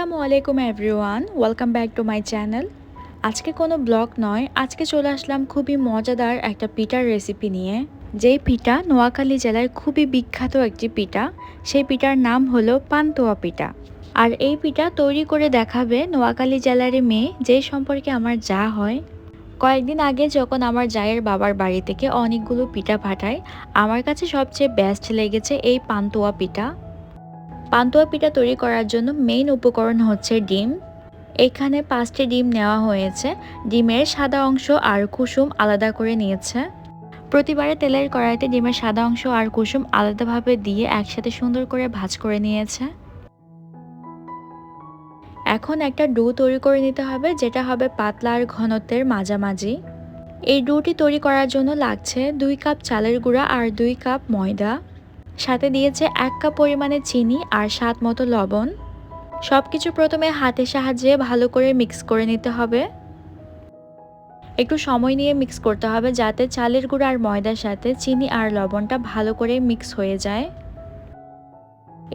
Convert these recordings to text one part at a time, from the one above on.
আসসালামু আলাইকুম everyone, welcome back to my channel. আজকে কোনো ব্লগ নয়, আজকে চলে আসলাম খুবই মজাদার একটা পিঠার রেসিপি নিয়ে। যেই পিঠা নোয়াখালী জেলার খুবই বিখ্যাত একটি পিঠা, সেই পিঠার নাম হলো পান্তুয়া পিঠা। আর এই পিঠা তৈরি করে দেখাবে নোয়াখালী জেলার মেয়ে, যে সম্পর্কে আমার যা হয়। কয়েকদিন আগে যখন আমার জায়ের বাবার বাড়ি থেকে অনেকগুলো পিঠা পাঠায়, আমার কাছে সবচেয়ে বেস্ট লেগেছে এই পান্তুয়া পিঠা। পান্তুয়া পিঠা তৈরি করার জন্য মেইন উপকরণ হচ্ছে ডিম। এখানে পাঁচটি ডিম নেওয়া হয়েছে। ডিমের সাদা অংশ আর কুসুম আলাদা করে নিয়েছে। প্রতিবারে তেলের কড়াইতে ডিমের সাদা অংশ আর কুসুম আলাদাভাবে দিয়ে একসাথে সুন্দর করে ভাজ করে নিয়েছে। এখন একটা ডু তৈরি করে নিতে হবে, যেটা হবে পাতলা আর ঘনত্বের মাঝামাঝি। এই ডুটি তৈরি করার জন্য লাগছে দুই কাপ চালের গুঁড়া আর দুই কাপ ময়দা। সাথে দিয়েছে এক কাপ পরিমাণে চিনি আর স্বাদ মতো লবণ। সব কিছু প্রথমে হাতের সাহায্যে ভালো করে মিক্স করে নিতে হবে। একটু সময় নিয়ে মিক্স করতে হবে যাতে চালের গুঁড়ো আর ময়দার সাথে চিনি আর লবণটা ভালো করে মিক্স হয়ে যায়।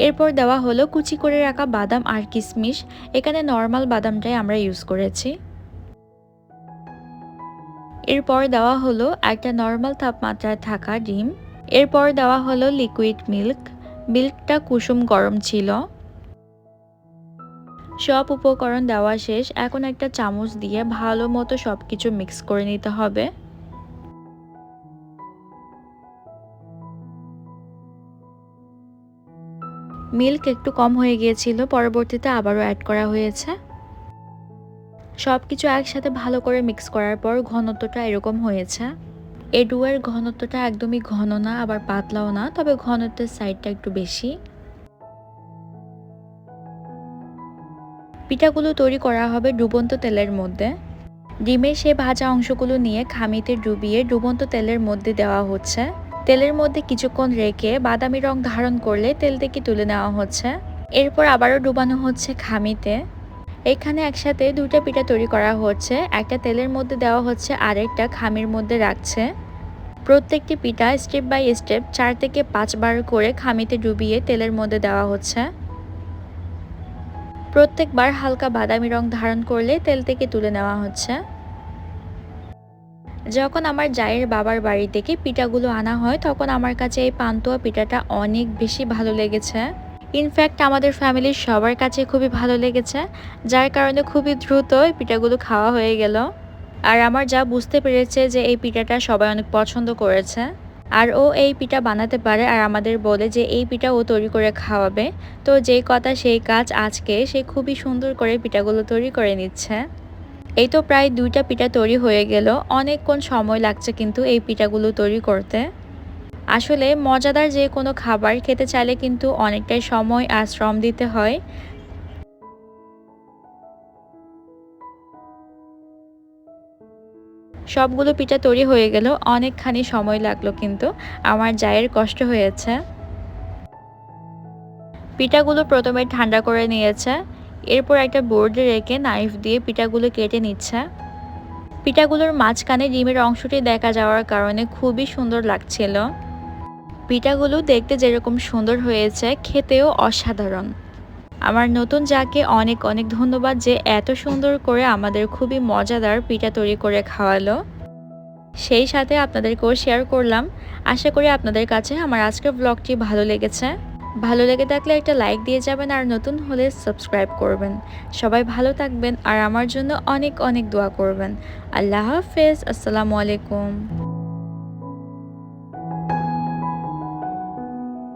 এরপর দেওয়া হলো কুচি করে রাখা বাদাম আর কিশমিশ এখানে নর্মাল বাদামটাই আমরা ইউজ করেছি। এরপর দেওয়া হলো একটা নর্মাল তাপমাত্রায় থাকা ডিম। এরপর দেওয়া হলো লিকুইড মিল্ক মিল্কটা কুসুম গরম ছিল। সব উপকরণ দেওয়া শেষ, এখন একটা চামচ দিয়ে ভালো মতো সব কিছু মিক্স করে নিতে হবে। মিল্ক একটু কম হয়ে গিয়েছিল, পরবর্তীতে আবারও অ্যাড করা হয়েছে। সব কিছু একসাথে ভালো করে মিক্স করার পর ঘনত্বটা এরকম হয়েছে। এই ডুয়ের ঘনত্বটা একদমই ঘন না, আবার পাতলাও না, তবে ঘনত্বের সাইডটা একটু বেশি। পিঠাগুলো তৈরি করা হবে ডুবন্ত তেলের মধ্যে। ডিমের সে ভাজা অংশগুলো নিয়ে খামিতে ডুবিয়ে ডুবন্ত তেলের মধ্যে দেওয়া হচ্ছে। তেলের মধ্যে কিছুক্ষণ রেখে বাদামি রং ধারণ করলে তেল থেকে তুলে নেওয়া হচ্ছে। এরপর আবারও ডুবানো হচ্ছে খামিতে। এখানে একসাথে দুটা পিঠা তৈরি করা হচ্ছে। একটা তেলের মধ্যে দেওয়া হচ্ছে, আরেকটা খামির মধ্যে রাখছে। প্রত্যেকটি পিঠা স্টেপ বাই স্টেপ চার থেকে পাঁচবার করে খামিতে ডুবিয়ে তেলের মধ্যে দেওয়া হচ্ছে। প্রত্যেকবার হালকা বাদামি রং ধারণ করলে তেল থেকে তুলে নেওয়া হচ্ছে। যখন আমার জায়ের বাবার বাড়ি থেকে পিঠাগুলো আনা হয়, তখন আমার কাছে এই পান্তুয়া পিঠাটা অনেক বেশি ভালো লেগেছে। ইনফ্যাক্ট আমাদের ফ্যামিলির সবার কাছে খুবই ভালো লেগেছে, যার কারণে খুবই দ্রুত এই পিঠাগুলো খাওয়া হয়ে গেল। আর আমার যা বুঝতে পেরেছে যে এই পিঠাটা সবাই অনেক পছন্দ করেছে। আর ও এই পিঠা বানাতে পারে আর আমাদের বলে যে এই পিঠা ও তৈরি করে খাওয়াবে। তো যেই কথা সেই কাজ আজকে সে খুবই সুন্দর করে পিঠাগুলো তৈরি করে নিচ্ছে। এই তো প্রায় দুইটা পিঠা তৈরি হয়ে গেল। অনেকক্ষণ সময় লাগছে কিন্তু এই পিঠাগুলো তৈরি করতে। আসলে মজাদার যে কোনো খাবার খেতে চাইলে কিন্তু অনেকটাই সময় আর শ্রম দিতে হয়। সবগুলো পিঠা তৈরি হয়ে গেল, অনেকখানি সময় লাগল কিন্তু। আমার জায়ের কষ্ট হয়েছে। পিঠাগুলো প্রথমে ঠান্ডা করে নিয়েছে। এরপর একটা বোর্ডে রেখে নাইফ দিয়ে পিঠাগুলো কেটে নিচ্ছে। পিঠাগুলোর মাঝখানে ডিমের অংশটি দেখা যাওয়ার কারণে খুবই সুন্দর লাগছিল। পিঠাগুলো দেখতে যেরকম সুন্দর হয়েছে, খেতেও অসাধারণ। আমার নতুন যাকে অনেক অনেক ধন্যবাদ যে এত সুন্দর করে আমাদের খুবই মজাদার পিঠা তৈরি করে খাওয়ালো। সেই সাথে আপনাদেরকেও শেয়ার করলাম। আশা করি আপনাদের কাছে আমার আজকের ব্লগটি ভালো লেগেছে। ভালো লেগে থাকলে একটা লাইক দিয়ে যাবেন আর নতুন হলে সাবস্ক্রাইব করবেন। সবাই ভালো থাকবেন আর আমার জন্য অনেক অনেক দোয়া করবেন। আল্লাহ হাফেজ, আসসালামু আলাইকুম।